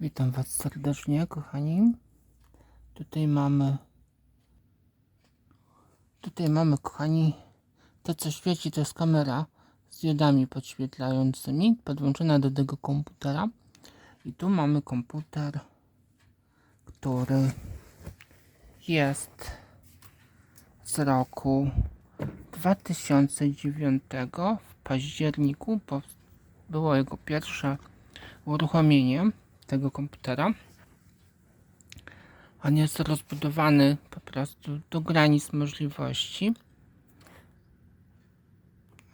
Witam Was serdecznie, kochani. Tutaj mamy. Tutaj mamy, kochani. To, co świeci, to jest kamera z diodami podświetlającymi, podłączona do tego komputera. I tu mamy komputer, który jest z roku 2009. W październiku było jego pierwsze uruchomienie tego komputera. On jest rozbudowany po prostu do granic możliwości.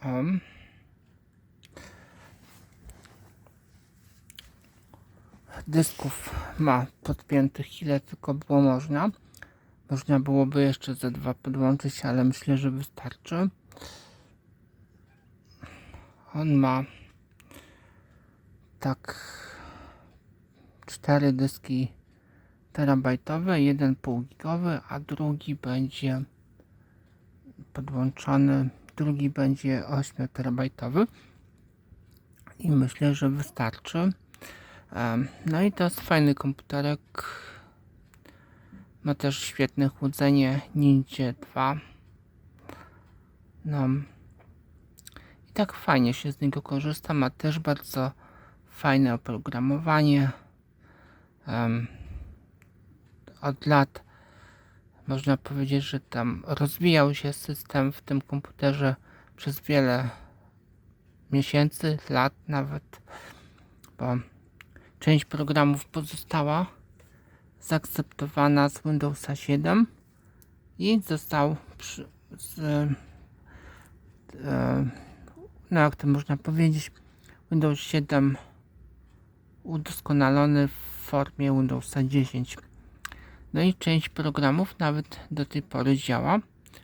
O. Dysków ma podpiętych ile tylko było można. Można byłoby jeszcze ze dwa podłączyć, ale myślę, że wystarczy. On ma tak cztery dyski terabajtowe, jeden pół gigowy, a drugi będzie podłączony, drugi będzie 8 terabajtowy i myślę, że wystarczy. No i to jest fajny komputerek. Ma też świetne chłodzenie Ninja 2. No. I tak fajnie się z niego korzysta. Ma też bardzo fajne oprogramowanie. Od lat można powiedzieć, że tam rozwijał się system w tym komputerze przez wiele miesięcy, lat nawet, bo część programów pozostała zaakceptowana z Windowsa 7 i został przy, z, e, no jak to można powiedzieć, Windows 7 udoskonalony w formie Windowsa 10. No i część programów nawet do tej pory działa,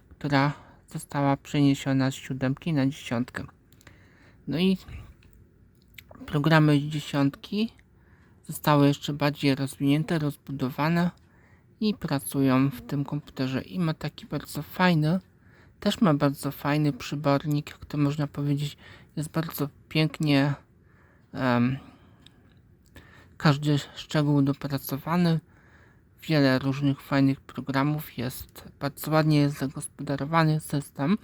która została przeniesiona z siódemki na dziesiątkę. No i programy z dziesiątki zostały jeszcze bardziej rozwinięte, rozbudowane i pracują w tym komputerze. I ma taki bardzo fajny, też ma bardzo fajny przybornik, który można powiedzieć jest bardzo pięknie em, każdy szczegół dopracowany. Wiele różnych fajnych programów jest. Bardzo ładnie jest zagospodarowany system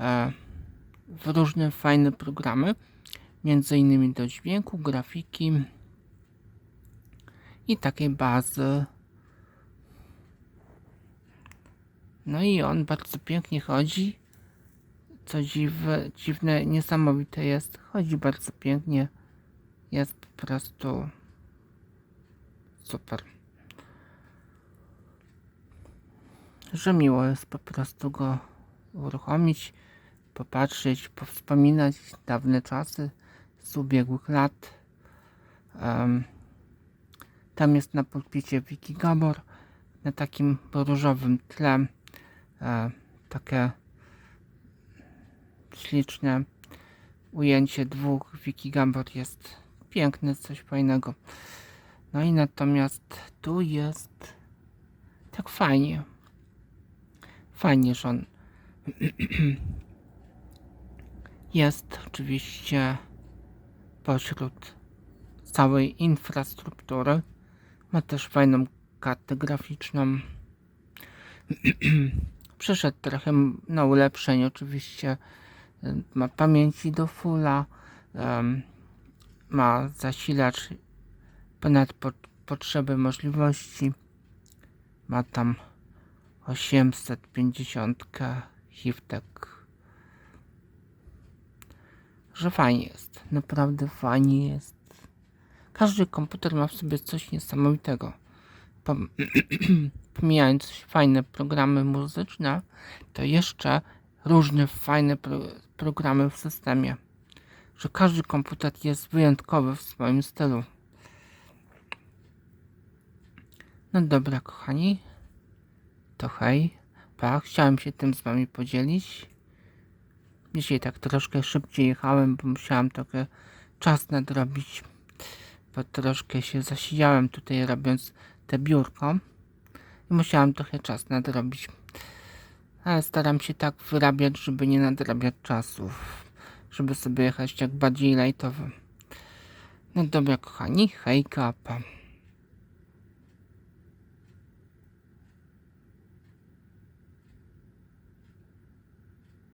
e, w różne fajne programy. Między innymi do dźwięku, grafiki i takiej bazy. No i on bardzo pięknie chodzi. Co dziwne, dziwne, niesamowite jest. Chodzi bardzo pięknie. Jest po prostu super. Że miło jest po prostu go uruchomić, popatrzeć, powspominać dawne czasy z ubiegłych lat. Em, tam jest na pulpicie Wikigabor na takim różowym tle e, takie śliczne ujęcie dwóch Wikigabor jest piękne, coś fajnego. No i natomiast tu jest tak fajnie. Fajnie, że on jest oczywiście pośród całej infrastruktury. Ma też fajną kartę graficzną. Przyszedł trochę na ulepszenie, oczywiście. y, Ma pamięci do fulla. ma zasilacz ponad po, potrzeby możliwości. Ma tam 850 hiftek. Że fajnie jest. Naprawdę fajnie jest. Każdy komputer ma w sobie coś niesamowitego. Pom- Pomijając fajne programy muzyczne, to jeszcze różne fajne pro programy w systemie. Że każdy komputer jest wyjątkowy w swoim stylu. No dobra, kochani. To hej. Pa, chciałem się tym z wami podzielić. Dzisiaj tak troszkę szybciej jechałem, bo musiałem trochę czas nadrobić. Bo troszkę się zasiedziałem tutaj robiąc te biurko. I musiałem trochę czas nadrobić. Ale staram się tak wyrabiać, żeby nie nadrabiać czasów. Żeby sobie jechać jak bardziej lajtowo. No dobra, kochani, hejka, pa.